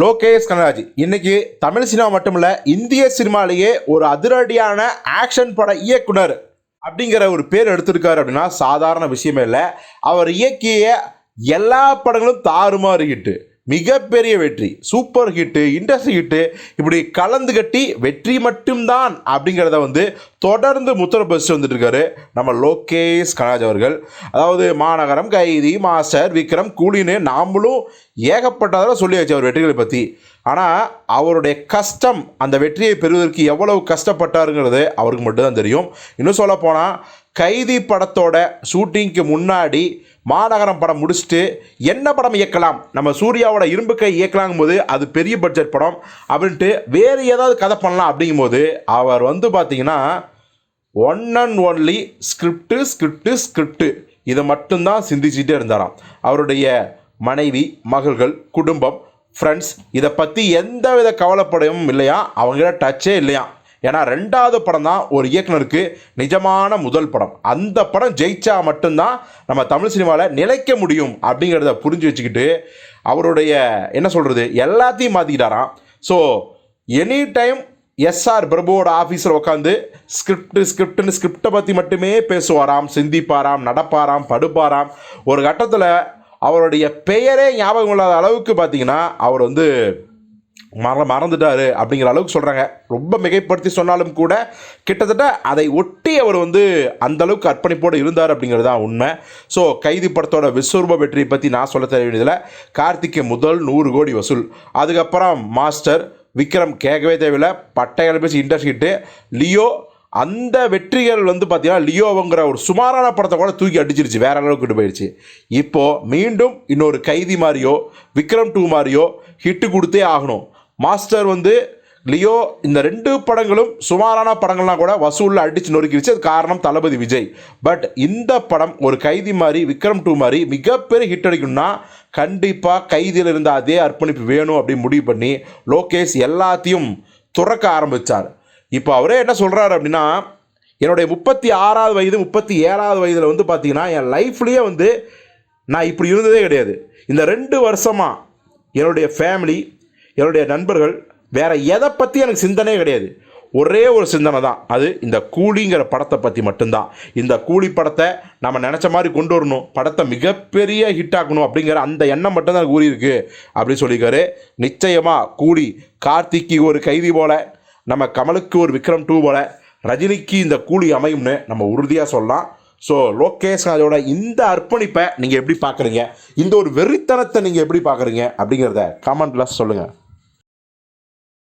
லோகேஷ் கனராஜ். இன்னைக்கு தமிழ் சினிமா மட்டுமில்ல இந்திய சினிமாலேயே ஒரு அதிரடியான ஆக்ஷன் பட இயக்குனர் அப்படிங்கிற ஒரு பேர் எடுத்திருக்காரு அப்படின்னா சாதாரண விஷயமே இல்லை. அவர் இயக்கிய எல்லா படங்களும் தாறுமாறு ஹிட்டு மிகப்பெரிய வெற்றி சூப்பர் ஹிட்டு இண்டஸ்ட்ரி ஹிட்டு இப்படி கலந்து கட்டி வெற்றி மட்டும்தான் அப்படிங்கிறத வந்து தொடர்ந்து முத்திர பதிச்சு வந்துட்டு இருக்காரு நம்ம லோகேஷ் கனாஜ் அவர்கள். அதாவது மாநகரம் கைதி மாஸ்டர் விக்ரம் கூலின்னு நாமளும் ஏகப்பட்டதெல்லாம் சொல்லியாச்சு அவர் வெற்றிகளை பற்றி ஆனால் அவருடைய கஷ்டம் அந்த வெற்றியை பெறுவதற்கு எவ்வளவு கஷ்டப்பட்டாருங்கிறது அவருக்கு மட்டும்தான் தெரியும். இன்னும் சொல்லப்போனால் கைதி படத்தோட ஷூட்டிங்க்கு முன்னாடி மாநகரம் படம் முடிச்சுட்டு என்ன படம் இயக்கலாம்? நம்ம சூர்யாவோட இரும்பு கை இயக்கலாங்கும் போது அது பெரிய பட்ஜெட் படம் அப்படின்ட்டு வேறு ஏதாவது கதை பண்ணலாம் அப்படிங்கும்போது அவர் வந்து பார்த்திங்கன்னா one and only script script script இதை மட்டும்தான் சிந்திச்சுட்டே இருந்தாராம். அவருடைய மனைவி மகள்கள் குடும்பம் ஃப்ரெண்ட்ஸ் இதை பற்றி எந்த வித கவலைப்படையும் இல்லையா? அவங்கள டச்சே இல்லையா? ஏன்னா ரெண்டாவது படம் தான் ஒரு இயக்குனருக்கு நிஜமான முதல் படம். அந்த படம் ஜெயிச்சா மட்டும்தான் நம்ம தமிழ் சினிமாவில் நிலைக்க முடியும் அப்படிங்கிறத புரிஞ்சு வச்சுக்கிட்டு அவருடைய என்ன சொல்கிறது எல்லாத்தையும் மாற்றிக்கிட்டாராம் ஸோ எனி டைம் எஸ்ஆர் பிரபுவோட ஆஃபீஸில் உட்காந்து ஸ்கிரிப்ட் ஸ்கிரிப்ட்னு ஸ்கிரிப்டை பற்றி மட்டுமே பேசுவாராம் சிந்திப்பாராம் நடப்பாராம் படுப்பாராம். ஒரு கட்டத்தில் அவருடைய பெயரே ஞாபகம் இல்லாத அளவுக்கு பார்த்தீங்கன்னா அவர் வந்து மற மறந்துட்டார் அப்படிங்கிற அளவுக்கு சொல்கிறாங்க ரொம்ப மிகைப்படுத்தி சொன்னாலும் கூட கிட்டத்தட்ட அதை ஒட்டி அவர் வந்து அந்த அளவுக்கு அர்ப்பணிப்போடு இருந்தார் அப்படிங்கிறது தான் உண்மை. ஸோ கைதி படத்தோட விஸ்வரூப வெற்றியை பற்றி நான் சொல்ல தெரிய வேண்டியதில் கார்த்திக்கு முதல் நூறு கோடி வசூல். அதுக்கப்புறம் மாஸ்டர் விக்ரம் கேட்கவே தேவையில்லை. பட்டைகள் பேசி இண்டஸ்ட்ரி ஹிட்டு லியோ அந்த வெற்றிகள் வந்து பார்த்தீங்கன்னா லியோவுங்கிற ஒரு சுமாரான படத்தை கூட தூக்கி அடிச்சிருச்சு. வேற அளவுக்கு கொண்டு போயிடுச்சு இப்போது மீண்டும் இன்னொரு கைதி மாதிரியோ விக்ரம் டூ மாதிரியோ ஹிட்டு கொடுத்தே ஆகணும். மாஸ்டர் வந்து லியோ இந்த ரெண்டு படங்களும் சுமாரான படங்கள்லாம் கூட வசூலில் அடித்து நொறுக்கிடுச்சு அது காரணம் தளபதி விஜய். பட் இந்த படம் ஒரு கைதி மாதிரி விக்ரம் டூ மாதிரி மிகப்பெரிய ஹிட் அடிக்கணும்னா கண்டிப்பாக கைதியில் இருந்த அதே அர்ப்பணிப்பு வேணும் அப்படின்னு முடிவு பண்ணி லோகேஷ் எல்லாத்தையும் துறக்க ஆரம்பித்தார் இப்போ அவரே என்ன சொல்கிறாரு அப்படின்னா என்னுடைய முப்பத்தி ஆறாவது வயது முப்பத்தி ஏழாவது வயதில் வந்து பார்த்தீங்கன்னா என் லைஃப்லேயே வந்து நான் இப்படி இருந்ததே கிடையாது. இந்த ரெண்டு வருஷமாக என்னுடைய ஃபேமிலி என்னுடைய நண்பர்கள் வேறு எதை பற்றி எனக்கு சிந்தனையே கிடையாது. ஒரே ஒரு சிந்தனை தான். அது இந்த கூலிங்கிற படத்தை பற்றி மட்டும்தான். இந்த கூலி படத்தை நம்ம நினச்ச மாதிரி கொண்டு வரணும். படத்தை மிகப்பெரிய ஹிட் ஆக்கணும் அப்படிங்கிற அந்த எண்ணம் மட்டும்தான் எனக்கு இருக்குது அப்படின்னு சொல்லியிருக்காரு. நிச்சயமாக கூலி கார்த்திக்கு ஒரு கைதி போல் நம்ம கமலுக்கு ஒரு விக்ரம் டூ போல ரஜினிக்கு இந்த கூலி அமையும்னு நம்ம உறுதியாக சொல்லலாம். ஸோ லோகேஷ் அதோட இந்த அர்ப்பணிப்பை நீங்கள் எப்படி பார்க்குறீங்க இந்த ஒரு வெறித்தனத்தை நீங்கள் எப்படி பார்க்குறீங்க அப்படிங்கிறத கமெண்ட்டில் சொல்லுங்கள்